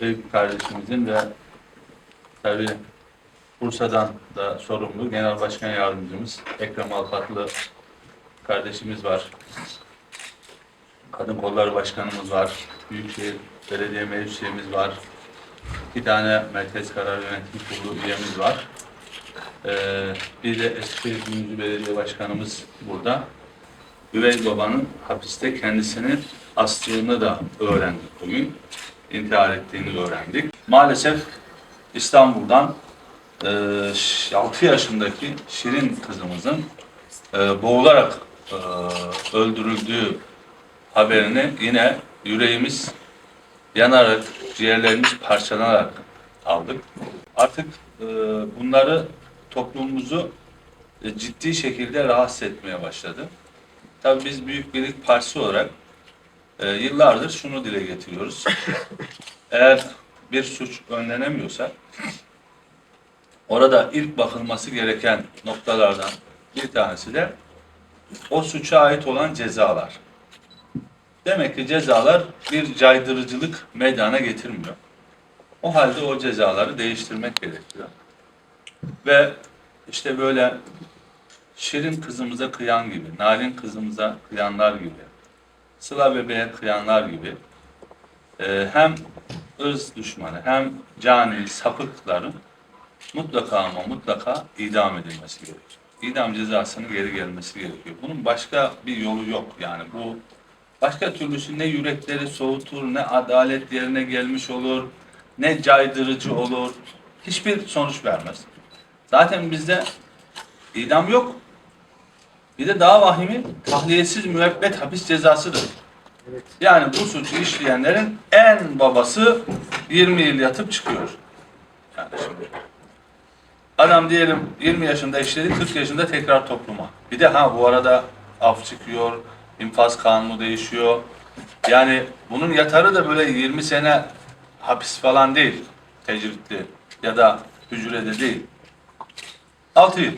Büyük kardeşimizin ve tabi Bursa'dan da sorumlu Genel Başkan Yardımcımız Ekrem Alpatlı kardeşimiz var. Kadın Kolları Başkanımız var. Büyükşehir Belediye Meclis var. İki tane Merkez Karar Yönetim Kurulu üyemiz var. Ee, bir de eski Belediye Başkanımız burada. Üvey babanın hapiste kendisini astığını da öğrendik bugün. İntihar ettiğini öğrendik. Maalesef İstanbul'dan e, 6 yaşındaki Şirin kızımızın e, boğularak e, öldürüldüğü haberini yine yüreğimiz yanarak, ciğerlerimiz parçalanarak aldık. Artık e, bunları toplumumuzu e, ciddi şekilde rahatsız etmeye başladı. Tabii biz Büyük Birlik Partisi olarak e, yıllardır şunu dile getiriyoruz. Eğer bir suç önlenemiyorsa orada ilk bakılması gereken noktalardan bir tanesi de o suça ait olan cezalar. Demek ki cezalar bir caydırıcılık meydana getirmiyor. O halde o cezaları değiştirmek gerekiyor. Ve işte böyle Şirin kızımıza kıyan gibi, Narin kızımıza kıyanlar gibi, Sıla bebeğe kıyanlar gibi e, hem ırz düşmanı hem cani sapıkların mutlaka ama mutlaka idam edilmesi gerekiyor. İdam cezasının geri gelmesi gerekiyor. Bunun başka bir yolu yok yani bu başka türlüsü ne yürekleri soğutur, ne adalet yerine gelmiş olur, ne caydırıcı olur, hiçbir sonuç vermez. Zaten bizde idam yok. Bir de daha vahimi tahliyesiz müebbet hapis cezasıdır. Yani bu suçu işleyenlerin en babası 20 yıl yatıp çıkıyor. Yani şimdi adam diyelim 20 yaşında işledi, 40 yaşında tekrar topluma. Bir de ha bu arada af çıkıyor, infaz kanunu değişiyor. Yani bunun yatarı da böyle 20 sene hapis falan değil, tecritli ya da hücrede değil. 6 yıl.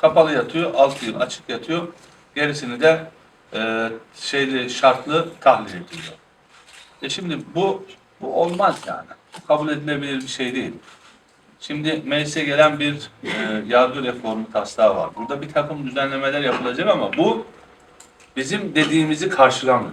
Kapalı yatıyor, 6 yıl açık yatıyor. Gerisini de e, şeyli şartlı tahliye ediliyor. E şimdi bu bu olmaz yani. Bu kabul edilebilir bir şey değil. Şimdi meclise gelen bir e, yargı reformu taslağı var. Burada bir takım düzenlemeler yapılacak ama bu bizim dediğimizi karşılamıyor.